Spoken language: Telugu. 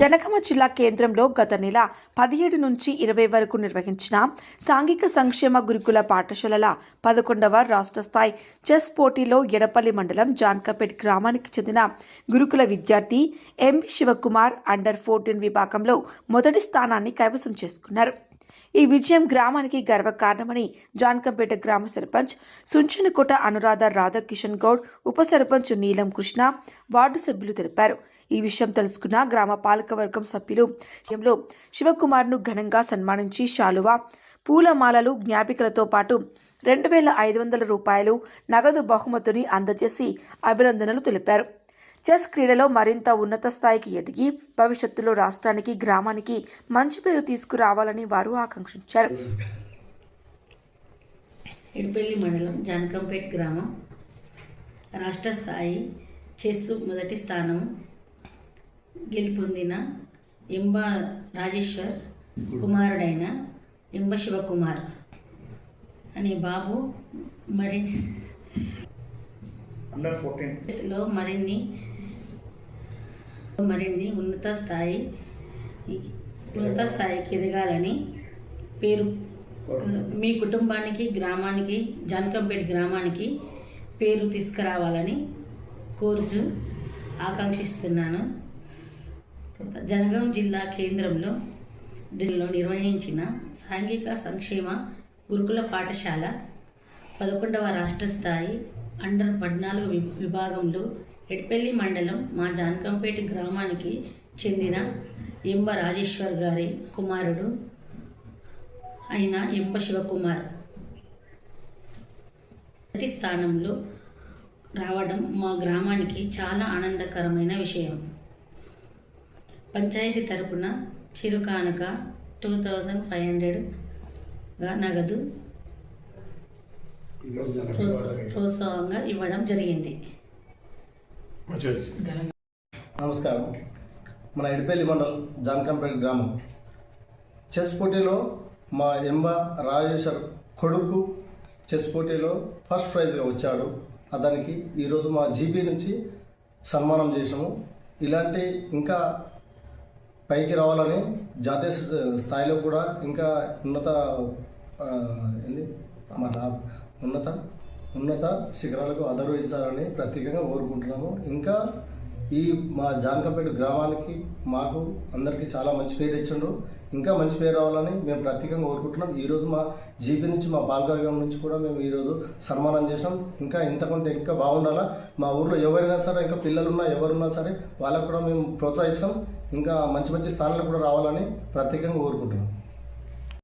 జనగామ జిల్లా కేంద్రంలో గత నెల పదిహేడు నుంచి ఇరవై వరకు నిర్వహించిన సాంఘిక సంక్షేమ గురుకుల పాఠశాలల పదకొండవ రాష్ట్ర స్థాయి చెస్ పోటీలో ఎడపల్లి మండలం జాన్కపేట్ గ్రామానికి చెందిన గురుకుల విద్యార్థి ఎంవి శివకుమార్ అండర్ ఫోర్టీన్ విభాగంలో మొదటి స్థానాన్ని కైవసం చేసుకున్నారు. ఈ విజయం గ్రామానికి గర్వకారణమని జాన్కంపేట గ్రామ సర్పంచ్ సుంచనకోట అనురాధ రాధాకిషన్ గౌడ్ ఉప సర్పంచ్ నీలం కృష్ణ వార్డు సభ్యులు తెలిపారు. ఈ విషయం తెలుసుకున్న గ్రామ పాలకవర్గం సభ్యులు విషయంలో శివకుమార్ను ఘనంగా సన్మానించి శాలువా పూలమాలలు జ్ఞాపికలతో పాటు రెండు వేల ఐదు వందల రూపాయలు నగదు బహుమతిని అందజేసి అభినందనలు తెలిపారు. చెస్ క్రీడలో మరింత ఉన్నత స్థాయికి ఎదిగి భవిష్యత్తులో రాష్ట్రానికి గ్రామానికి మంచి పేరు తీసుకురావాలని వారు ఆకాంక్షించారు. ఎడిపల్లి మండలం జానకంపేట్ గ్రామం. రాష్ట్ర స్థాయి చెస్ మొదటి స్థానం గెలుపొందిన ఎంబ రాజేశ్వర్ కుమారుడైన ఎంబ శివకుమార్ అనే బాబు మరి లో మరిన్ని మరిన్ని ఉన్నత స్థాయి ఉన్నత స్థాయికి ఎదగాలని పేరు మీ కుటుంబానికి గ్రామానికి జానకంపేట గ్రామానికి పేరు తీసుకురావాలని కోరుచు ఆకాంక్షిస్తున్నాను. జనగాం జిల్లా కేంద్రంలో డిలో నిర్వహించిన సాంఘిక సంక్షేమ గురుకుల పాఠశాల పదకొండవ రాష్ట్ర స్థాయి అండర్ పద్నాలుగు విభాగంలో ఎడ్పల్లి మండలం మా జానకంపేట గ్రామానికి చెందిన ఎంబ రాజేశ్వర్ గారి కుమారుడు అయిన ఎంబ శివకుమార్. మొదటి స్థానంలో రావడం మా గ్రామానికి చాలా ఆనందకరమైన విషయం. పంచాయతీ తరపున చిరుకానుక టూ థౌజండ్ ఫైవ్ హండ్రెడ్గా నగదు ప్రోత్సాహంగా ఇవ్వడం జరిగింది. నమస్కారం. మన ఎడిపల్లి మండల్ జాన్కంపేట గ్రామం. చెస్ పోటీలో మా ఎంబ రాజేశ్వర్ కొడుకు చెస్ పోటీలో ఫస్ట్ ప్రైజ్గా వచ్చాడు. అతనికి ఈరోజు మా జీపీ నుంచి సన్మానం చేసాము ఇలాంటి ఇంకా పైకి రావాలని జాతీయ స్థాయిలో కూడా ఇంకా ఉన్నత ఏంది? మన ఉన్నత ఉన్నత శిఖరాలకు అధిరోహించాలని ప్రత్యేకంగా కోరుకుంటున్నాము. ఇంకా ఈ మా జాంకపేట గ్రామానికి మాకు అందరికీ చాలా మంచి పేరు తెచ్చిండు. ఇంకా మంచి పేరు రావాలని మేము ప్రత్యేకంగా కోరుకుంటున్నాం. ఈరోజు మా జీపీ నుంచి మా బాలకార్యం నుంచి కూడా మేము ఈరోజు సన్మానం చేసాం ఇంకా ఇంతకుంటే ఇంకా బాగుండాలా? మా ఊర్లో ఎవరైనా సరే ఇంకా పిల్లలున్నా ఎవరున్నా సరే వాళ్ళకు కూడా మేము ప్రోత్సహిస్తాం. ఇంకా మంచి మంచి స్థానాలకు కూడా రావాలని ప్రత్యేకంగా కోరుకుంటున్నాం.